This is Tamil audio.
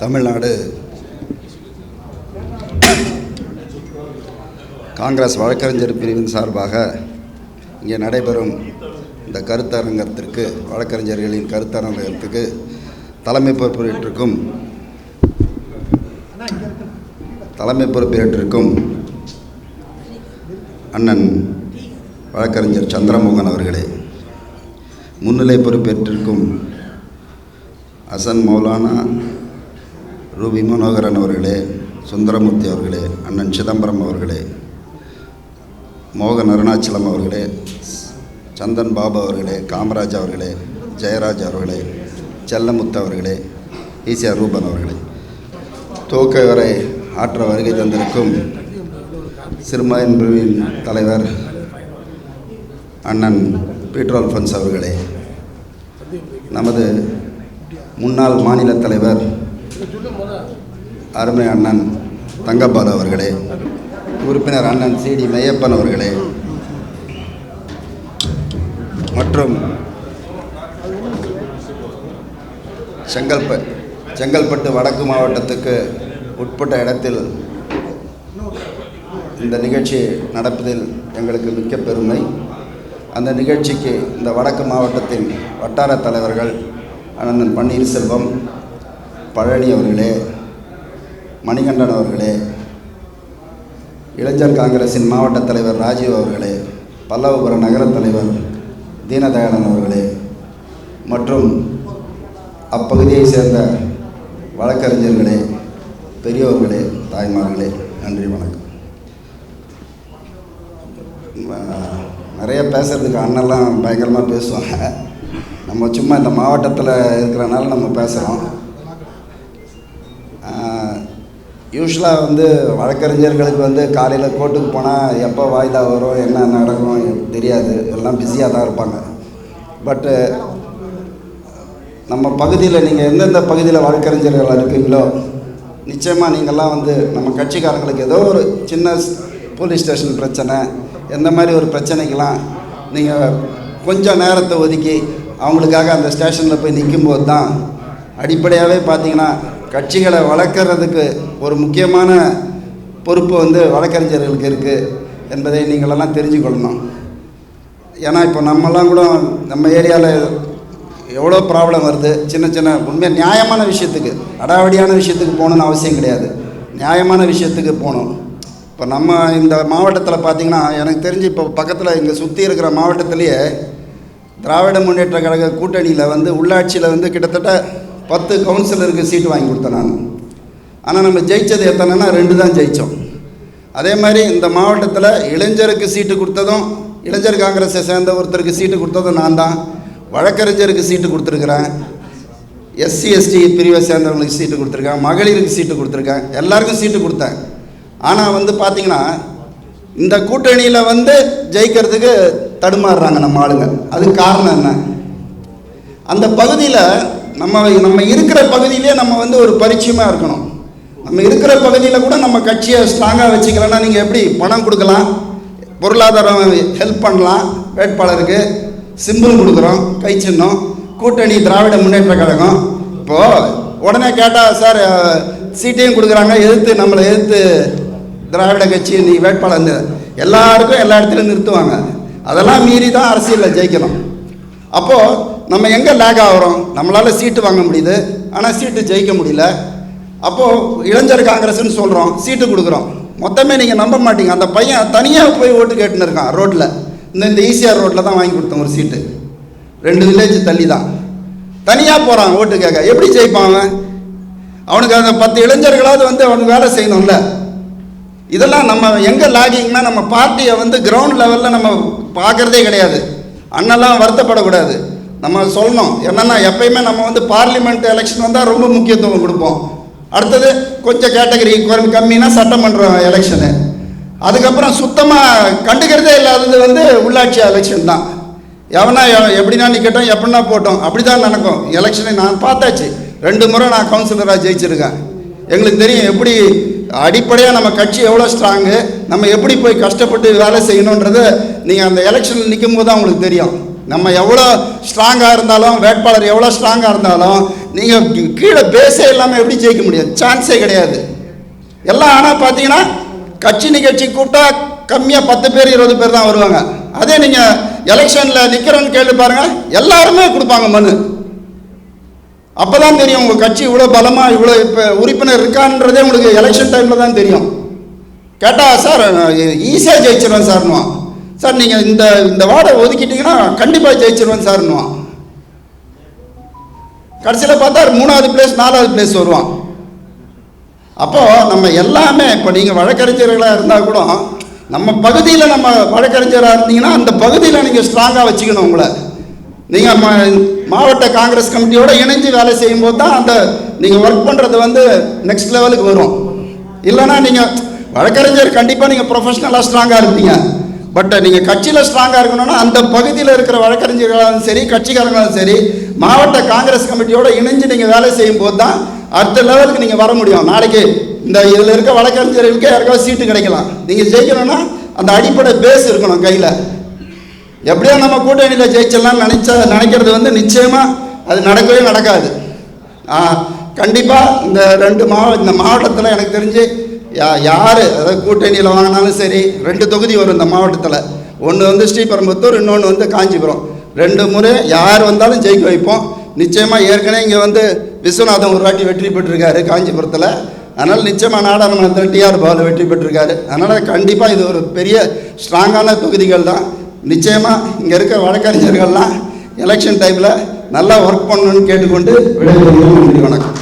தமிழ்நாடு. காங்கிரஸ் வழக்கறிஞர் பிரிவின் சார்பாக இங்கே நடைபெறும் இந்த கருத்தரங்கத்திற்கு வழக்கறிஞர்களின் கருத்தரங்கத்திற்கு தலைமை பொறுப்பேற்றிருக்கும் தலைமை பொறுப்பேற்றிருக்கும் அண்ணன் வழக்கறிஞர் சந்திரமோகன் அவர்களே முன்னிலை பொறுப்பேற்றிருக்கும் ஹசன் மௌலானா ரூபி மனோகரன் அவர்களே சுந்தரமூர்த்தி அவர்களே அண்ணன் சிதம்பரம் அவர்களே மோகன் அருணாச்சலம் அவர்களே சந்தன் பாபு அவர்களே காமராஜ் அவர்களே ஜெயராஜ் அவர்களே செல்லமுத்து அவர்களே ஈசிஆர் ரூபன் அவர்களே. துவக்க வரை ஆற்ற வருகை தந்திருக்கும் சிறுமாயின் பிரிவின் தலைவர் அண்ணன் பீட்ரோல் ஃபன்ஸ் அவர்களே நமது முன்னாள் மாநில தலைவர் அருமை அண்ணன் தங்கப்பால் அவர்களே உறுப்பினர் அண்ணன் சிடி மெய்யப்பன் அவர்களே மற்றும் செங்கல்ப செங்கல்பட்டு வடக்கு மாவட்டத்துக்கு உட்பட்ட இடத்தில் இந்த நிகழ்ச்சி நடப்பதில் எங்களுக்கு மிக்க பெருமை. அந்த நிகழ்ச்சிக்கு இந்த வடக்கு மாவட்டத்தின் வட்டார தலைவர்கள் அண்ணன் பன்னீர்செல்வம் பழனி அவர்களே மணிகண்டன் அவர்களே இளைஞர் காங்கிரசின் மாவட்ட தலைவர் ராஜீவ் அவர்களே பல்லவபுர நகரத் தலைவர் தீனதயாளன் அவர்களே மற்றும் அப்பகுதியை சேர்ந்த வழக்கறிஞர்களே பெரியோர்களே தாய்மார்களே நன்றி வணக்கம். நிறைய பேசுகிறதுக்கு அண்ணெல்லாம் பயங்கரமாக பேசுவாங்க. நம்ம சும்மா இந்த மாவட்டத்தில் இருக்கிறனால நம்ம பேசுகிறோம் யூஸ்வலாக வந்து வழக்கறிஞர்களுக்கு வந்து காலையில் கோர்ட்டுக்கு போனால் எப்போ வாய்தா வரும் என்ன நடக்கும் தெரியாது. எல்லாம் பிஸியாக தான் இருப்பாங்க. பட்டு நம்ம பகுதியில் நீங்கள் எந்தெந்த பகுதியில் வழக்கறிஞர்கள் இருக்கீங்களோ நிச்சயமாக நீங்கள்லாம் வந்து நம்ம கட்சிக்காரங்களுக்கு ஏதோ ஒரு சின்ன போலீஸ் ஸ்டேஷன் பிரச்சனை எந்த மாதிரி ஒரு பிரச்சனைக்கெல்லாம் நீங்கள் கொஞ்சம் நேரத்தை ஒதுக்கி அவங்களுக்காக அந்த ஸ்டேஷனில் போய் நிற்கும்போது தான் அடிப்படையாகவே பார்த்தீங்கன்னா கட்சிகளை வளர்க்குறதுக்கு ஒரு முக்கியமான பொறுப்பு வந்து வழக்கறிஞர்களுக்கு இருக்குது என்பதை நீங்களெல்லாம் தெரிஞ்சுக்கொள்ளணும். ஏன்னா இப்போ நம்மலாம் கூட நம்ம ஏரியாவில் எவ்வளோ ப்ராப்ளம் வருது சின்ன சின்ன உண்மையாக நியாயமான விஷயத்துக்கு அடாவடியான விஷயத்துக்கு போகணுன்னு அவசியம் கிடையாது. நியாயமான விஷயத்துக்கு போகணும். இப்போ நம்ம இந்த மாவட்டத்தில் பார்த்திங்கன்னா எனக்கு தெரிஞ்சு இப்போ பக்கத்தில் இங்கே சுற்றி இருக்கிற மாவட்டத்திலேயே திராவிட முன்னேற்ற கழக கூட்டணியில் வந்து உள்ளாட்சியில் வந்து கிட்டத்தட்ட பத்து கவுன்சிலருக்கு சீட்டு வாங்கி கொடுத்தேன் நான். ஆனால் நம்ம ஜெயித்தது எத்தனைன்னா ரெண்டு தான் ஜெயித்தோம் அதே மாதிரி இந்த மாவட்டத்தில் இளைஞருக்கு சீட்டு கொடுத்ததும் இளைஞர் காங்கிரஸை சேர்ந்த ஒருத்தருக்கு சீட்டு கொடுத்ததும் நான் தான். வழக்கறிஞருக்கு சீட்டு கொடுத்துருக்குறேன். எஸ்சி எஸ்டி பிரிவை சேர்ந்தவங்களுக்கு சீட்டு கொடுத்துருக்கேன். மகளிருக்கு சீட்டு கொடுத்துருக்கேன். எல்லாருக்கும் சீட்டு கொடுத்தேன். ஆனால் வந்து பார்த்திங்கன்னா இந்த கூட்டணியில் வந்து ஜெயிக்கிறதுக்கு தடுமாறுறாங்க நம்ம ஆளுங்க. அதுக்கு காரணம் என்ன? அந்த பகுதியில் நம்ம நம்ம இருக்கிற பகுதியிலே நம்ம வந்து ஒரு பரிச்சயமாக இருக்கணும். நம்ம இருக்கிற பகுதியில் கூட நம்ம கட்சியை ஸ்ட்ராங்காக வச்சுக்கலன்னா நீங்கள் எப்படி பணம் கொடுக்கலாம்? பொருளாதாரம் ஹெல்ப் பண்ணலாம். வேட்பாளருக்கு சிம்பிள் கொடுக்குறோம் கை சின்னம். கூட்டணி திராவிட முன்னேற்ற கழகம். இப்போது உடனே கேட்டால் சார் சீட்டையும் கொடுக்குறாங்க. எதிர்த்து நம்மளை எதிர்த்து திராவிட கட்சி நீ வேட்பாளர். எல்லாருக்கும் எல்லா இடத்துலையும் நிறுத்துவாங்க. அதெல்லாம் மீறி தான் அரசியலில் ஜெயிக்கணும். அப்போது நம்ம எங்கே லேக் ஆகிறோம்? நம்மளால் சீட்டு வாங்க முடியுது. ஆனால் சீட்டு ஜெயிக்க முடியல. அப்போது இளைஞர் காங்கிரஸ்னு சொல்கிறோம் சீட்டு கொடுக்குறோம். மொத்தமே நீங்கள் நம்ப மாட்டீங்க. அந்த பையன் தனியாக போய் ஓட்டு கேட்டுன்னு இருக்கான் ரோட்டில் இந்த இந்த ஈசிஆர் ரோட்டில் தான் வாங்கி கொடுத்தோம் ஒரு சீட்டு ரெண்டு வில்லேஜ் தள்ளி தான். தனியாக போகிறான் ஓட்டு கேட்க எப்படி ஜெயிப்பான் அவன்? அவனுக்கு அந்த பத்து இளைஞர்களாவது வந்து அவனுக்கு வேலை செய்யணும்ல. இதெல்லாம் நம்ம எங்கே லாகிங்னா நம்ம பார்ட்டியை வந்து கிரவுண்ட் லெவலில் நம்ம பார்க்குறதே கிடையாது. அண்ணெல்லாம் வருத்தப்படக்கூடாது. நம்ம சொல்லணும். என்னென்னா எப்பயுமே நம்ம வந்து பார்லிமெண்ட் எலெக்ஷன் வந்தால் ரொம்ப முக்கியத்துவம் கொடுப்போம். அடுத்தது கொஞ்சம் கேட்டகரி கம்மினா சட்டமன்ற எலெக்ஷனு அதுக்கப்புறம் சுத்தமாக கண்டுக்கிறதே இல்லாதது வந்து உள்ளாட்சி எலெக்ஷன் தான். எவனா எப்படின்னா நிற்கட்டும் எப்படின்னா போட்டோம். அப்படி தான் நடக்கும் எலெக்ஷனை நான் பார்த்தாச்சு. ரெண்டு முறை நான் கவுன்சிலராக ஜெயிச்சிருக்கேன். எங்களுக்கு தெரியும் எப்படி அடிப்படையாக நம்ம கட்சி எவ்வளோ ஸ்ட்ராங்கு நம்ம எப்படி போய் கஷ்டப்பட்டு வேலை செய்யணுன்றது நீங்கள் அந்த எலெக்ஷனில் நிற்கும் போது தான் உங்களுக்கு தெரியும். நம்ம எவ்வளோ ஸ்ட்ராங்காக இருந்தாலும் வேட்பாளர் எவ்வளோ ஸ்ட்ராங்காக இருந்தாலும் நீங்கள் கீழே பேஸே இல்லாமல் எப்படி ஜெயிக்க முடியாது சான்ஸே கிடையாது. எல்லாம் ஆனால் பார்த்தீங்கன்னா கட்சி நிகழ்ச்சி கூப்பிட்டா கம்மியாக பத்து பேர் இருபது பேர் தான் வருவாங்க. அதே நீங்கள் எலெக்ஷனில் நிற்கிறோன்னு கேட்டு பாருங்கள் எல்லாருமே கொடுப்பாங்க மனு. அப்போ தான் தெரியும் உங்கள் கட்சி இவ்வளோ பலமாக இவ்வளோ இப்போ உறுப்பினர் இருக்கான்றதே உங்களுக்கு எலெக்ஷன் டைமில் தான் தெரியும். கேட்டால் சார் ஈஸியாக ஜெயிச்சிருவேன் சார்னுவான் சார் நீங்கள் இந்த இந்த வார்டை ஒதுக்கிட்டீங்கன்னா கண்டிப்பாக ஜெயிச்சிருவேன் சார்னுவான் கடைசியில் பார்த்தா மூணாவது பிளேஸ் நாலாவது பிளேஸ் வருவான். அப்போது நம்ம எல்லாமே இப்போ நீங்கள் வழக்கறிஞர்களாக இருந்தால் கூட நம்ம பகுதியில் நம்ம வழக்கறிஞராக இருந்தீங்கன்னா அந்த பகுதியில் நீங்கள் ஸ்ட்ராங்காக வச்சுக்கணும் உங்களை. நீங்கள் மா மாவட்ட காங்கிரஸ் கமிட்டியோடு இணைஞ்சு வேலை செய்யும்போது தான் அந்த நீங்கள் ஒர்க் பண்ணுறது வந்து நெக்ஸ்ட் லெவலுக்கு வரும். இல்லைன்னா நீங்கள் வழக்கறிஞர் கண்டிப்பாக நீங்கள் ப்ரொஃபஷ்னலாக ஸ்ட்ராங்காக இருப்பீங்க. பட் நீங்கள் கட்சியில் ஸ்ட்ராங்காக இருக்கணும்னா அந்த பகுதியில் இருக்கிற வழக்கறிஞர்களாலும் சரி கட்சிக்காரங்களாலும் சரி மாவட்ட காங்கிரஸ் கமிட்டியோட இணைஞ்சு நீங்கள் வேலை செய்யும் போது தான் அடுத்த லெவலுக்கு நீங்கள் வர முடியும். நாளைக்கு இந்த இதில் இருக்க வழக்கறிஞர்களுக்கு யாருக்காவது சீட்டு கிடைக்கலாம். நீங்கள் ஜெயிக்கணும்னா அந்த அடிப்படை பேஸ் இருக்கணும் கையில். எப்படியோ நம்ம கூட்டணியில் ஜெயிச்சிடலாம்னு நினச்ச நினைக்கிறது வந்து நிச்சயமாக அது நடக்கவே நடக்காது. கண்டிப்பாக இந்த ரெண்டு மாவட்ட இந்த மாவட்டத்தில் எனக்கு தெரிஞ்சு யா யார்? அதாவது கூட்டணியில் வாங்கினாலும் சரி ரெண்டு தொகுதி வரும் இந்த மாவட்டத்தில். ஒன்று வந்து ஸ்ரீபெரும்புத்தூர் இன்னொன்று வந்து காஞ்சிபுரம். ரெண்டு முறை யார் வந்தாலும் ஜெயிக்க வைப்போம். நிச்சயமாக ஏற்கனவே இங்கே வந்து விஸ்வநாதன் ஒரு வாட்டி வெற்றி பெற்றிருக்காரு காஞ்சிபுரத்தில். அதனால் நிச்சயமாக நாடாளுமன்றத்தில் டிஆர் பாலு வெற்றி பெற்றிருக்காரு. அதனால் கண்டிப்பாக இது ஒரு பெரிய ஸ்ட்ராங்கான தொகுதிகள் தான். நிச்சயமாக இங்கே இருக்க வழக்கறிஞர்கள்லாம் எலெக்ஷன் டைமில் நல்லா ஒர்க் பண்ணணும்னு கேட்டுக்கொண்டு விடைபெறுகிறோம். நன்றி வணக்கம்.